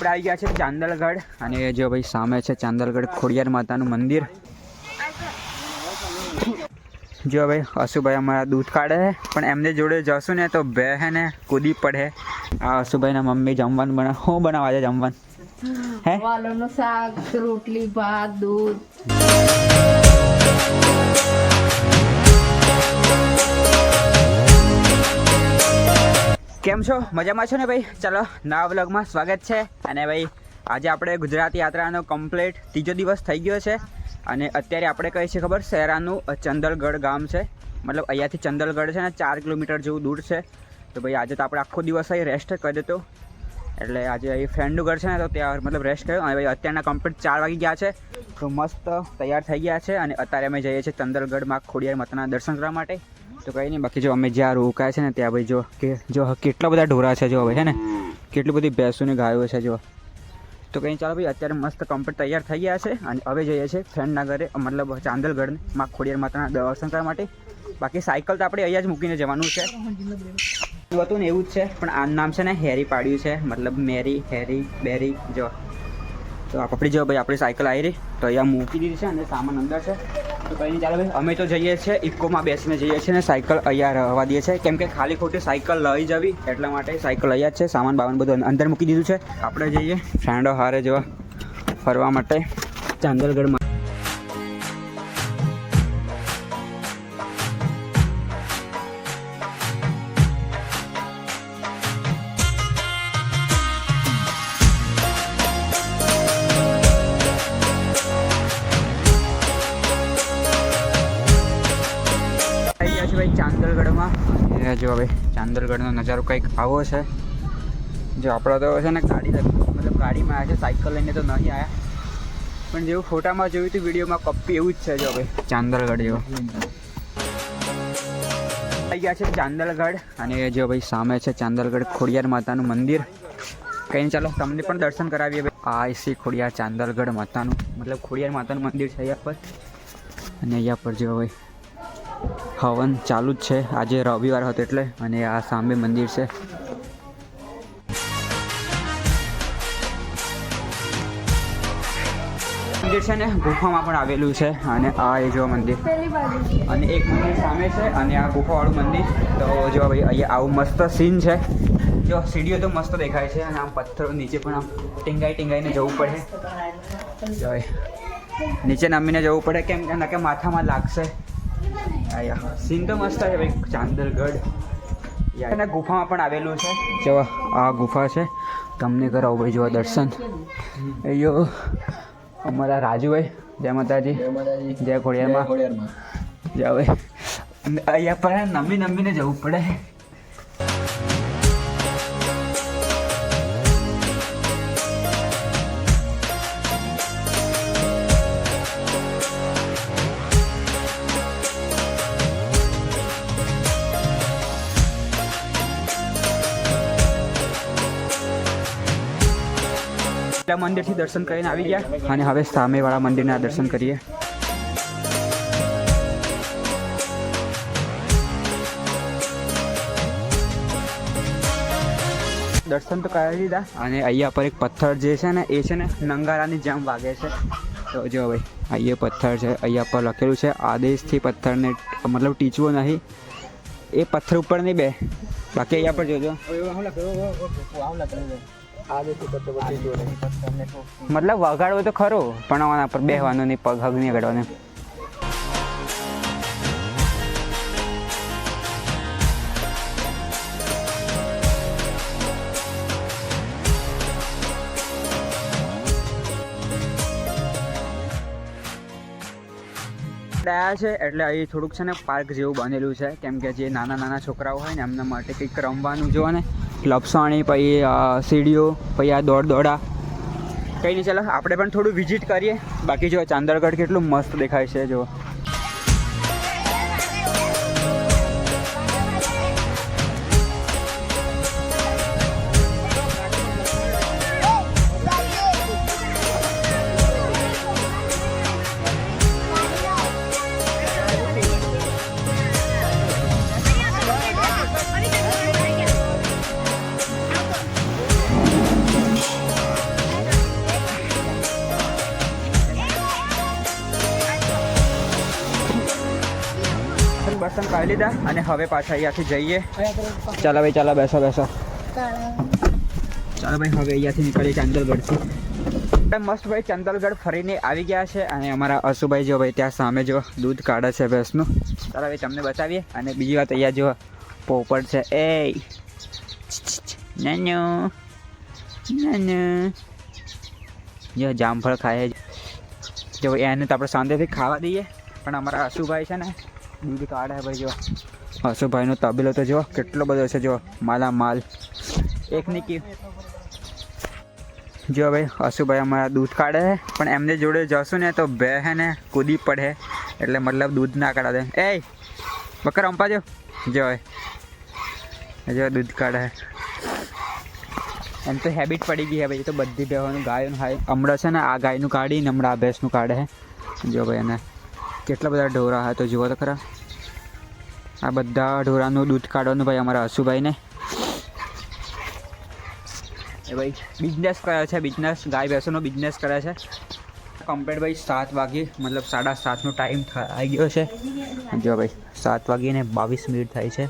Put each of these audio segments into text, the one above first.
આપણે આવી ગયા છે ચાંદલગઢ. અને જો ભાઈ સામે છે ચાંદલગઢ ખોડિયાર માતાનું મંદિર. જો ભાઈ અશુભાઈ અમારા દૂધ કાઢે છે, પણ એમને જોડે જશું ને તો બે હે ને કૂદી પડે. આ અશુભાઈના મમ્મી જમવાનું બના શું બનાવવા છે જમવાનું? હે? વાલોનું શાક, રોટલી, ભાત, દૂધ. કેમ છો? મજામાં છો ને ભાઈ? ચાલો, નવા વ્લોગમાં સ્વાગત છે. અને ભાઈ, આજે આપણે ગુજરાત યાત્રાનો કમ્પ્લીટ ત્રીજો દિવસ થઈ ગયો છે. અને અત્યારે આપણે કહીએ છીએ ખબર? શહેરાનું ચંદલગઢ ગામ છે. મતલબ અહીંયાથી ચંદલગઢ છે ને ચાર કિલોમીટર જેવું દૂર છે. તો ભાઈ, આજે તો આપણે આખો દિવસ અહીં રેસ્ટ કરી દેતો એટલે આજે અહીં ફ્રેન્ડનું ઘર છે ને, તો ત્યાં મતલબ રેસ્ટ કર્યો. અને ભાઈ, અત્યારના કમ્પ્લીટ ચાર વાગી ગયા છે. તો મસ્ત તૈયાર થઈ ગયા છે. અને અત્યારે અમે જઈએ છીએ ચંદલગઢમાં ખોડિયાર માતાના દર્શન કરવા માટે. તો કંઈ નહીં, બાકી જો અમે જ્યાં રોકાય છે ને ત્યાં ભાઈ જો કે જો કેટલા બધા ઢોરા છે જો હવે છે ને? કેટલી બધી ભેંસોની ગાયો છે જો. તો કંઈ ચાલો ભાઈ, અત્યારે મસ્ત કમ્પ્લીટ તૈયાર થઈ ગયા છે અને હવે જઈએ છીએ ફ્રેન્ડના ઘરે, મતલબ ચાંદલગઢમાં ખોડિયાર માતાના દર્શન કરવા માટે. બાકી સાયકલ તો આપણે અહીંયા જ મૂકીને જવાનું છે. હતું ને એવું જ છે, પણ આનું નામ છે ને, હેરી પાડ્યું છે. મતલબ મેરી, હેરી, બેરી, જો. તો આપણી જો ભાઈ, આપણી સાયકલ આવી રહી. તો અહીંયા મૂકી દીધી છે અને સામાન અંદર છે. તો કંઈ નહીં, ચાલે ભાઈ, અમે તો જઈએ છીએ ઇફકોમાં બેસીને જઈએ છીએ ને સાયકલ અહીંયા રહેવા દઈએ છીએ. કેમ કે ખાલી ખોટી સાયકલ લઈ જવી, એટલા માટે સાયકલ અહીંયા છે, સામાન બાવન બધું અંદર મૂકી દીધું છે. આપણે જઈએ, ફ્રેન્ડો હારે જવા ફરવા માટે. ચાંદલગઢમાં ચાંદલગઢમાં એ જો હવે ચાંદલગઢનો નજારો કંઈક આવો છે. જો આપણે તો છે ને ગાડી મતલબ ગાડીમાં આવ્યા છે, સાયકલ લઈને તો નહીં આવ્યા. પણ જેવું ફોટામાં જોયું હતું વિડીયોમાં કપ્પી એવું જ છે જો હવે. ચાંદલગઢ જેવો. આવી ગયા છે ચાંદલગઢ અને જો ભાઈ સામે છે ચાંદલગઢ ખોડિયાર માતાનું મંદિર. કંઈ નહીં, ચાલો તમને પણ દર્શન કરાવીએ આ એસી ખોડિયાર ચાંદલગઢ માતાનું, મતલબ ખોડિયાર માતાનું મંદિર છે અહીંયા પર. અને અહીંયા પર જો ભાઈ હવન ચાલુ જ છે. આજે રવિવાર હતો એટલે અને આ સામે મંદિર છે. મંદિર છે ને ગુફામાં પણ આવેલું છે અને આ એ જો મંદિર. અને એક મંદિર સામે છે અને આ ગુફાવાળું મંદિર. તો જો ભાઈ અહીંયા આવું મસ્ત સીન છે. જો સીડીઓ તો મસ્ત દેખાય છે અને આમ પથ્થરો નીચે પણ આમ ટીંગાઈ ટીંગાઈને જવું પડે. નીચે નમીને જવું પડે કેમ કે માથામાં લાગશે. આયા. સીન તો મસ્ત છે ભાઈ ચાંદલગઢ અને ગુફામાં પણ આવેલું છે. જો આ ગુફા છે. તમને કરાવો ભાઈ જો દર્શન. અయ్યો અમારા રાજુભાઈ જય માતાજી. જય ખોડિયારમાં. જય ભાઈ. અહીંયા પણ નમી નમીને જવું પડે. એટલા મંદિરથી દર્શન કરીને આવી ગયા અને હવે સામેવાળા મંદિરના દર્શન કરીએ. દર્શન તો કરાવી દીધા અને અહીંયા પર એક પથ્થર જે છે ને, એ છે ને નંગારાની જેમ વાગે છે. તો જો ભાઈ અહીંયા પથ્થર છે, અહીંયા પર લખેલું છે, આદેશથી પથ્થરને મતલબ ટીચવો નહીં. એ પથ્થર ઉપર નહીં બે. બાકી અહીંયા પર જોજો. મતલબ વગાડવો તો ખરો, પણ આના પર બેહવાનો નહીં, પગ હગ નહીં વગાડવાનું ડાયા છે, એટલે અહીં થોડુંક છે ને પાર્ક જેવું બનેલું છે. કેમ કે જે નાના નાના છોકરાઓ હોય ને, એમના માટે કંઈક રમવાનું જો ને. લપસણી, પછી સીડીઓ, પછી આ દોડ દોડા. કંઈ નહીં, ચાલો, આપણે પણ થોડું વિઝિટ કરીએ. બાકી જો ચાંદરગઢ કેટલું મસ્ત દેખાય છે જો કાઢી લીધા અને હવે પાછા અહીંયાથી જઈએ. ચાલો ભાઈ, ચાલો, બેસો બેસો. ચાલો ભાઈ, હવે અહીંયાથી નીકળીએ ચાંદલગઢથી. મસ્ત ભાઈ, ચંદલગઢ ફરીને આવી ગયા છે અને અમારા અશુભાઈ જો ભાઈ ત્યાં સામે જો દૂધ કાઢે છે ભેંસનું. ચાલો ભાઈ, તમને બતાવીએ અને બીજી વાત અહીંયા જો પોપટ છે. એ નાનો નાનો. જો જામફળ ખાય. જો એને તો આપણે શાંતિથી ખાવા દઈએ, પણ અમારા અશુભાઈ છે ને દૂધ કાઢે છે ભાઈ, જો. અશુભાઈનો તબેલો તો જેવો કેટલો બધો છે, જો. માલા માલ એકની કી જો ભાઈ હસુભાઈ અમારા દૂધ કાઢે છે, પણ એમને જોડે જશું ને તો બે હે ને કૂદી પડે. એટલે મતલબ દૂધ ના કાઢા દે. એ બકર અંપા જો. જો દૂધ કાઢે એમ તો હેબિટ પડી ગઈ હે ભાઈ તો બધી ભેહોનું ગાયનું હાય. હમણાં છે ને આ ગાયનું કાઢીને હમણાં આ ભેંસનું કાઢે જો ભાઈ, એને કેટલા બધા ઢોરા હતો તો જુઓ તો ખરા. આ બધા ઢોરાનું દૂધ કાઢવાનું ભાઈ અમારા હસુભાઈને. એ ભાઈ બિઝનેસ કરે છે બિઝનેસ ગાય ભેંસોનો બિઝનેસ કરે છે. કમ્પ્લેટ ભાઈ સાત વાગે, મતલબ સાડા સાતનો ટાઈમ આવી ગયો છે. જો ભાઈ, સાત વાગીને બાવીસ મિનિટ થાય છે.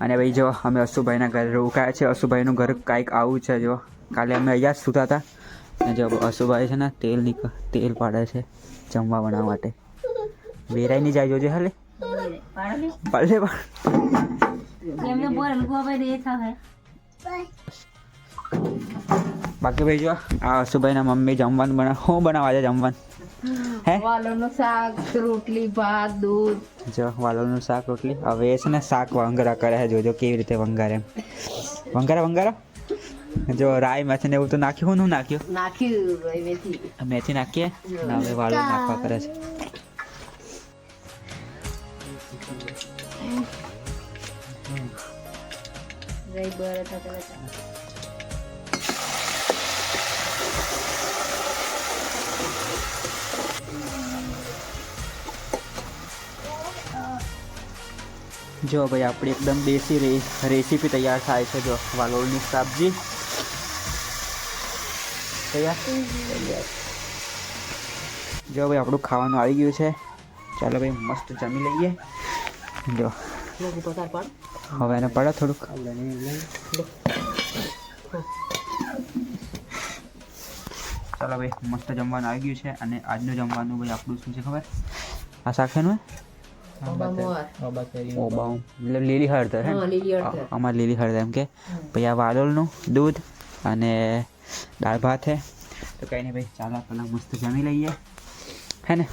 અને ભાઈ જો, અમે અશુભાઈના ઘરે રોકાયા છે. અશુભાઈનું ઘર કાંઈક આવું છે, જો. કાલે અમે અહીંયા જ સૂતા હતા. અને જો અશુભાઈ છે ને તેલ નીકળ તેલ પાડે છે જમવા બનાવવા માટે. વેરાઈ નહીં જાય જોજે હાલે? પાડે બાકી ભાઈ જો આ અશુભાઈના મમ્મી જમવાનું બના હું બનાવવા છે જમવાનું? હે? વાલોનું શાક રોટલી ભાત દૂધ. જો વાલોનું શાક રોટલી. હવે એ છે ને શાક વંગરા કરે છે જોજો કેવી રીતે વંગારે એમ. વંગારા વંગારા? જો રાઈ મેથી ને એવું તો નાખ્યું શું નાખ્યું? નાખ્યું મેથી. મેથી નાખીએ? ને હવે વાલો નાખવા કરે છે. રહી બર થતા હતા. જો ભાઈ આપણી એકદમ દેશી રે રેસીપી તૈયાર થાય છે જો વાલોળની શાકભાજી. તૈયાર? જો ભાઈ આપણું ખાવાનું આવી ગયું છે. ચાલો ભાઈ મસ્ત જમી લઈએ. જો. હવે એને પડે થોડુંક. ચાલો ભાઈ મસ્ત જમવાનું આવી ગયું છે અને આજનું જમવાનું ભાઈ આપણું શું છે ખબર? આ શાખેનું એટલે લીલી હળદર હે લીલી હળદર. અમારે લીલી હળદર એમ કે? પછી આ વાદળનું દૂધ અને દાળ ભાત છે તો કંઈ નહીં ભાઈ ચાલો પહેલાં મસ્ત જમી લઈએ. હે ને?